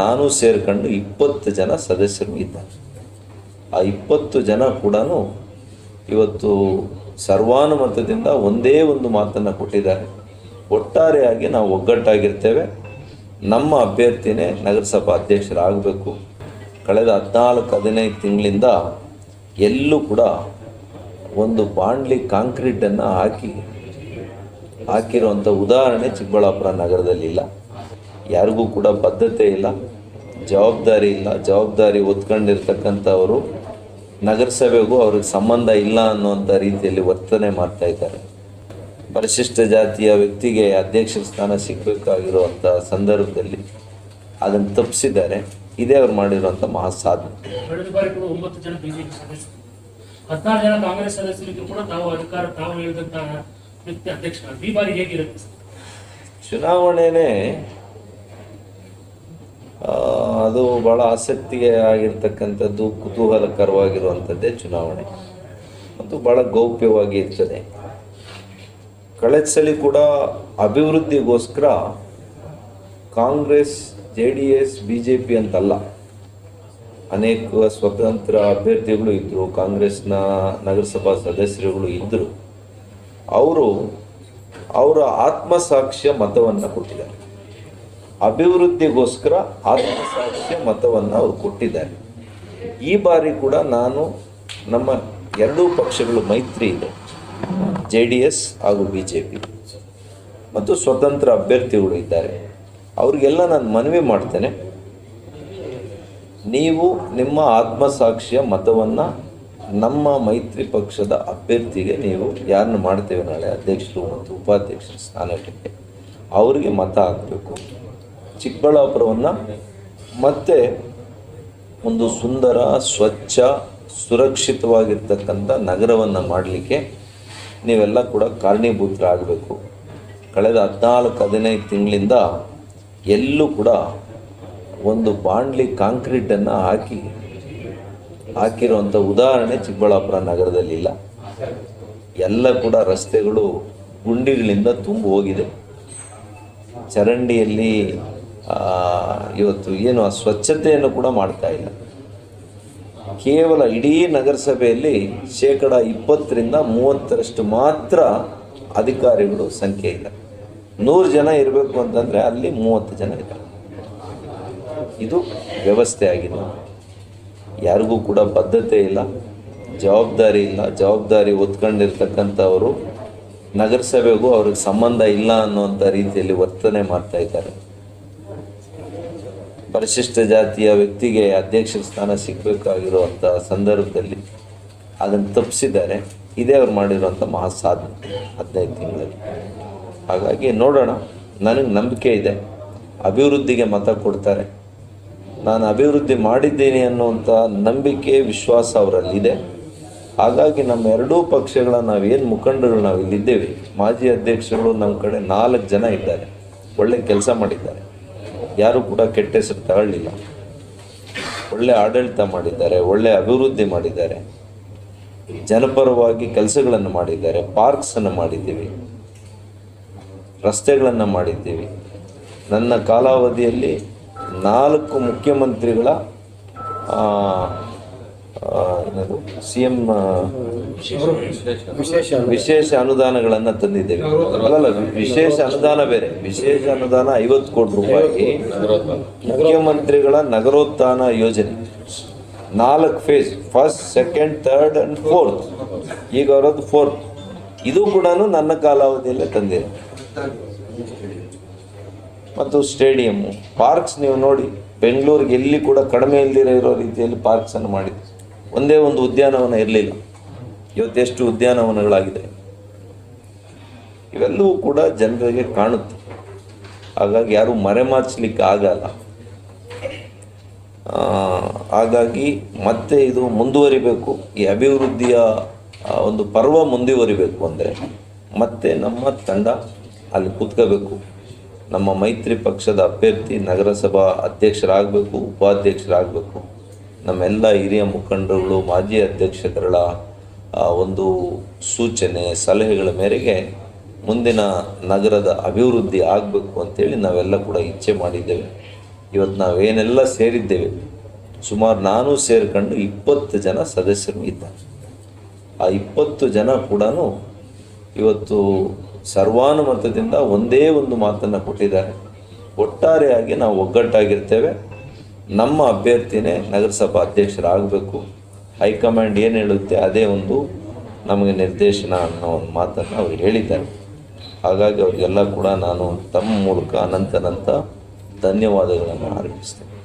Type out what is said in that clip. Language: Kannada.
ನಾನು ಸೇರ್ಕೊಂಡು ಇಪ್ಪತ್ತು ಜನ ಸದಸ್ಯರು ಇದ್ದಾರೆ. ಆ ಇಪ್ಪತ್ತು ಜನ ಕೂಡ ಇವತ್ತು ಸರ್ವಾನುಮತದಿಂದ ಒಂದೇ ಒಂದು ಮಾತನ್ನು ಕೊಟ್ಟಿದ್ದಾರೆ. ಒಟ್ಟಾರೆಯಾಗಿ ನಾವು ಒಗ್ಗಟ್ಟಾಗಿರ್ತೇವೆ. ನಮ್ಮ ಅಭ್ಯರ್ಥಿನೇ ನಗರಸಭಾ ಅಧ್ಯಕ್ಷರಾಗಬೇಕು. ಕಳೆದ ಹದಿನಾಲ್ಕು, ಹದಿನೈದು ತಿಂಗಳಿಂದ ಎಲ್ಲೂ ಕೂಡ ಒಂದು ಬಾಂಡ್ಲಿ ಕಾಂಕ್ರೀಟನ್ನು ಹಾಕಿ ಹಾಕಿರುವಂಥ ಉದಾಹರಣೆ ಚಿಕ್ಕಬಳ್ಳಾಪುರ ನಗರದಲ್ಲಿಲ್ಲ. ಯಾರಿಗೂ ಕೂಡ ಬದ್ಧತೆ ಇಲ್ಲ ಜವಾಬ್ದಾರಿ ಇಲ್ಲ. ಜವಾಬ್ದಾರಿ ಒತ್ಕೊಂಡಿರ್ತಕ್ಕಂಥವರು ನಗರಸಭೆಗೂ ಅವ್ರಿಗೆ ಸಂಬಂಧ ಇಲ್ಲ ಅನ್ನುವಂಥ ರೀತಿಯಲ್ಲಿ ವರ್ತನೆ ಮಾಡ್ತಾ ಇದ್ದಾರೆ. ಪರಿಶಿಷ್ಟ ಜಾತಿಯ ವ್ಯಕ್ತಿಗೆ ಅಧ್ಯಕ್ಷ ಸ್ಥಾನ ಸಿಗಬೇಕಾಗಿರುವಂಥ ಸಂದರ್ಭದಲ್ಲಿ ಅದನ್ನು ತಪ್ಪಿಸಿದ್ದಾರೆ. ಇದೇ ಅವ್ರು ಮಾಡಿರುವಂಥ ಮಹಾ ಸಾಧನೆ ಕಳೆದ ಬಾರಿ ಕೂಡ ಜನ ಬಿಜೆಪಿ ಸದಸ್ಯರು. ಹದಿನಾರು ಜನ ಕಾಂಗ್ರೆಸ್ ಸದಸ್ಯರಿಗೂ ಕೂಡ ತಾವು ಅಧಿಕಾರ ತಾವು ಹೇಳಿದಂತ ವ್ಯಕ್ತಿ ಅಧ್ಯಕ್ಷ. ಈ ಬಾರಿ ಹೇಗಿರುತ್ತೆ? ಸರ್? ಚುನಾವಣೆನೇ ಅದು ಭಾಳ ಆಸಕ್ತಿಗೆ ಆಗಿರ್ತಕ್ಕಂಥದ್ದು ಕುತೂಹಲಕರವಾಗಿರುವಂಥದ್ದೇ ಚುನಾವಣೆ. ಮತ್ತು ಭಾಳ ಗೌಪ್ಯವಾಗಿ ಇರ್ತದೆ. ಕಳೆದ ಸಲ ಕೂಡ ಅಭಿವೃದ್ಧಿಗೋಸ್ಕರ Congress, J D S, B J P ಅಂತಲ್ಲ, ಅನೇಕ ಸ್ವತಂತ್ರ ಅಭ್ಯರ್ಥಿಗಳು ಇದ್ದರು ಕಾಂಗ್ರೆಸ್ನ ನಗರಸಭಾ ಸದಸ್ಯರುಗಳು ಇದ್ದರು ಅವರು ಅವರ ಆತ್ಮಸಾಕ್ಷ್ಯ ಮತವನ್ನು ಕೊಟ್ಟಿದ್ದಾರೆ. ಅಭಿವೃದ್ಧಿಗೋಸ್ಕರ ಆತ್ಮಸಾಕ್ಷ್ಯ ಮತವನ್ನು ಅವರು ಕೊಟ್ಟಿದ್ದಾರೆ. ಈ ಬಾರಿ ಕೂಡ ನಾನು ನಮ್ಮ ಎರಡೂ ಪಕ್ಷಗಳು ಮೈತ್ರಿ ಇದೆ. ಜೆ ಡಿ ಎಸ್ ಹಾಗೂ ಬಿ ಜೆ ಪಿ. ಮತ್ತು ಸ್ವತಂತ್ರ ಅಭ್ಯರ್ಥಿಗಳು ಇದ್ದಾರೆ. ಅವರಿಗೆಲ್ಲ ನಾನು ಮನವಿ ಮಾಡ್ತೇನೆ. ನೀವು ನಿಮ್ಮ ಆತ್ಮಸಾಕ್ಷಿಯ ಮತವನ್ನು ನಮ್ಮ ಮೈತ್ರಿ ಪಕ್ಷದ ಅಭ್ಯರ್ಥಿಗೆ ನೀವು ಯಾರನ್ನು ಮಾಡ್ತೇವೆ ನಾಳೆ, ಅಧ್ಯಕ್ಷರು ಮತ್ತು ಉಪಾಧ್ಯಕ್ಷರು ಸ್ಥಾನಕ್ಕೆ ಅವರಿಗೆ ಮತ ಹಾಕಬೇಕು. ಚಿಕ್ಕಬಳ್ಳಾಪುರವನ್ನು ಮತ್ತೆ ಒಂದು ಸುಂದರ, ಸ್ವಚ್ಛ, ಸುರಕ್ಷಿತವಾಗಿರ್ತಕ್ಕಂಥ ನಗರವನ್ನು ಮಾಡಲಿಕ್ಕೆ ನೀವೆಲ್ಲ ಕೂಡ ಕಾರಣೀಭೂತರಾಗಬೇಕು. ಕಳೆದ ಹದಿನಾಲ್ಕು, ಹದಿನೈದು ತಿಂಗಳಿಂದ ಎಲ್ಲೂ ಕೂಡ ಒಂದು ಬಾಂಡ್ಲಿ ಕಾಂಕ್ರೀಟನ್ನು ಹಾಕಿ, ಹಾಕಿರುವಂಥ ಉದಾಹರಣೆ ಚಿಕ್ಕಬಳ್ಳಾಪುರ ನಗರದಲ್ಲಿಲ್ಲ ಎಲ್ಲ ಕೂಡ ರಸ್ತೆಗಳು ಗುಂಡಿಗಳಿಂದ ತುಂಬಿ ಹೋಗಿದೆ. ಚರಂಡಿಯಲ್ಲಿ ಇವತ್ತು ಏನು ಆ ಸ್ವಚ್ಛತೆಯನ್ನು ಕೂಡ ಮಾಡ್ತಾ ಇಲ್ಲ. ಕೇವಲ ಇಡೀ ನಗರಸಭೆಯಲ್ಲಿ ಶೇಕಡ ಇಪ್ಪತ್ತರಿಂದ ಮೂವತ್ತರಷ್ಟು ಮಾತ್ರ ಅಧಿಕಾರಿಗಳು ಸಂಖ್ಯೆ ಇಲ್ಲ. ನೂರು ಜನ ಇರಬೇಕು ಅಂತಂದರೆ ಅಲ್ಲಿ ಮೂವತ್ತು ಜನ ಇದ್ದಾರೆ. ಇದು ವ್ಯವಸ್ಥೆ ಆಗಿದೆ. ಯಾರಿಗೂ ಕೂಡ ಬದ್ಧತೆ ಇಲ್ಲ, ಜವಾಬ್ದಾರಿ ಇಲ್ಲ. ಜವಾಬ್ದಾರಿ ಒತ್ಕೊಂಡಿರ್ತಕ್ಕಂಥವರು ನಗರಸಭೆಗೂ ಅವ್ರಿಗೆ ಸಂಬಂಧ ಇಲ್ಲ ಅನ್ನುವಂಥ ರೀತಿಯಲ್ಲಿ ವರ್ತನೆ ಮಾಡ್ತಾ ಇದ್ದಾರೆ. ಪರಿಶಿಷ್ಟ ಜಾತಿಯ ವ್ಯಕ್ತಿಗೆ ಅಧ್ಯಕ್ಷ ಸ್ಥಾನ ಸಿಗಬೇಕಾಗಿರುವಂಥ ಸಂದರ್ಭದಲ್ಲಿ ಅದನ್ನು ತಪ್ಪಿಸಿದ್ದಾರೆ. ಇದೇ ಅವ್ರು ಮಾಡಿರುವಂಥ ಮಹಾ ಸಾಧನೆ ಹದಿನೈದು ತಿಂಗಳಲ್ಲಿ. ಹಾಗಾಗಿ ನೋಡೋಣ, ನನಗೆ ನಂಬಿಕೆ ಇದೆ. ಅಭಿವೃದ್ಧಿಗೆ ಮತ ಕೊಡ್ತಾರೆ. ನಾನು ಅಭಿವೃದ್ಧಿ ಮಾಡಿದ್ದೀನಿ ಅನ್ನುವಂಥ ನಂಬಿಕೆ, ವಿಶ್ವಾಸ ಅವರಲ್ಲಿದೆ. ಹಾಗಾಗಿ ನಮ್ಮ ಎರಡೂ ಪಕ್ಷಗಳ ನಾವೇನು ಮುಖಂಡರು ನಾವು ಇಲ್ಲಿದ್ದೇವೆ, ಮಾಜಿ ಅಧ್ಯಕ್ಷರು ನಮ್ಮ ಕಡೆ ನಾಲ್ಕು ಜನ ಇದ್ದಾರೆ. ಒಳ್ಳೆ ಕೆಲಸ ಮಾಡಿದ್ದಾರೆ. ಯಾರೂ ಕೂಡ ಕೆಟ್ಟ ಹೆಸರು ತಗೊಳ್ಳಿಲ್ಲ. ಒಳ್ಳೆ ಆಡಳಿತ ಮಾಡಿದ್ದಾರೆ, ಒಳ್ಳೆ ಅಭಿವೃದ್ಧಿ ಮಾಡಿದ್ದಾರೆ. ಜನಪರವಾಗಿ ಕೆಲಸಗಳನ್ನು ಮಾಡಿದ್ದಾರೆ ಪಾರ್ಕ್ಸನ್ನು ಮಾಡಿದ್ದೀವಿ. ರಸ್ತೆಗಳನ್ನು ಮಾಡಿದ್ದೀವಿ. ನನ್ನ ಕಾಲಾವಧಿಯಲ್ಲಿ ನಾಲ್ಕು ಮುಖ್ಯಮಂತ್ರಿಗಳ ಸಿ ಎಂ ವಿಶೇಷ ಅನುದಾನಗಳನ್ನು ತಂದಿದ್ದೇವೆ. ಅಲ್ಲಲ್ಲ ವಿಶೇಷ ಅನುದಾನ ಬೇರೆ. ವಿಶೇಷ ಅನುದಾನ ಐವತ್ತು ಕೋಟಿ ರೂಪಾಯಿ. ಮುಖ್ಯಮಂತ್ರಿಗಳ ನಗರೋತ್ಥಾನ ಯೋಜನೆ. ನಾಲ್ಕು phase first second third and fourth ಈಗ ಅವರದ್ದು ಫೋರ್ತ್ ಇದು ಕೂಡ ನನ್ನ ಕಾಲಾವಧಿಯಲ್ಲೇ ತಂದಿದೆ. ಮತ್ತು ಸ್ಟೇಡಿಯಮ್ಮು ಪಾರ್ಕ್ಸ್ ನೀವು ನೋಡಿ ಬೆಂಗಳೂರಿಗೆ ಎಲ್ಲಿ ಕೂಡ ಕಡಿಮೆ ಇಲ್ದಿರ ಇರೋ ರೀತಿಯಲ್ಲಿ ಪಾರ್ಕ್ಸನ್ನು ಮಾಡಿದೆ ಒಂದೇ ಒಂದು ಉದ್ಯಾನವನ ಇರಲಿಲ್ಲ. ಇವತ್ತೆಷ್ಟು ಉದ್ಯಾನವನಗಳಾಗಿದೆ. ಇವೆಲ್ಲವೂ ಕೂಡ ಜನರಿಗೆ ಕಾಣುತ್ತೆ. ಹಾಗಾಗಿ ಯಾರು ಮರೆಮಾಚಲಿಕ್ಕೆ ಆಗಲ್ಲ. ಹಾಗಾಗಿ ಮತ್ತೆ ಇದು ಮುಂದುವರಿಬೇಕು. ಈ ಅಭಿವೃದ್ಧಿಯ ಒಂದು ಪರ್ವ ಮುಂದುವರಿಬೇಕು ಅಂದರೆ ಮತ್ತೆ ನಮ್ಮ ತಂಡ ಅಲ್ಲಿ ಕೂತ್ಕೋಬೇಕು. ನಮ್ಮ ಮೈತ್ರಿ ಪಕ್ಷದ ಅಭ್ಯರ್ಥಿ ನಗರಸಭಾ ಅಧ್ಯಕ್ಷರಾಗಬೇಕು, ಉಪಾಧ್ಯಕ್ಷರಾಗಬೇಕು. ನಮ್ಮೆಲ್ಲ ಹಿರಿಯ ಮುಖಂಡರುಗಳು, ಮಾಜಿ ಅಧ್ಯಕ್ಷರುಗಳ ಒಂದು ಸೂಚನೆ, ಸಲಹೆಗಳ ಮೇರೆಗೆ ಮುಂದಿನ ನಗರದ ಅಭಿವೃದ್ಧಿ ಆಗಬೇಕು ಅಂತೇಳಿ ನಾವೆಲ್ಲ ಕೂಡ ಇಚ್ಛೆ ಮಾಡಿದ್ದೇವೆ. ಇವತ್ತು ನಾವೇನೆಲ್ಲ ಸೇರಿದ್ದೇವೆ, ಸುಮಾರು ನಾನು ಸೇರಿಕೊಂಡು ಇಪ್ಪತ್ತು ಜನ ಸದಸ್ಯರು ಇದ್ದಾರೆ. ಆ ಇಪ್ಪತ್ತು ಜನ ಕೂಡ ಇವತ್ತು ಸರ್ವಾನುಮತದಿಂದ ಒಂದೇ ಒಂದು ಮಾತನ್ನು ಕೊಟ್ಟಿದ್ದಾರೆ. ಒಟ್ಟಾರೆಯಾಗಿ ನಾವು ಒಗ್ಗಟ್ಟಾಗಿರ್ತೇವೆ. ನಮ್ಮ ಅಭ್ಯರ್ಥಿನೇ ನಗರಸಭಾ ಅಧ್ಯಕ್ಷರಾಗಬೇಕು. ಹೈಕಮಾಂಡ್ ಏನು ಹೇಳುತ್ತೆ ಅದೇ ಒಂದು ನಮಗೆ ನಿರ್ದೇಶನ ಅನ್ನೋ ಒಂದು ಮಾತನ್ನು ಅವರು ಹೇಳಿದ್ದಾರೆ. ಹಾಗಾಗಿ ಅವರಿಗೆಲ್ಲ ಕೂಡ ನಾನು ತಮ್ಮ ಮೂಲಕ ಅನಂತನಂತ ಧನ್ಯವಾದಗಳನ್ನು ಅರ್ಪಿಸ್ತೇನೆ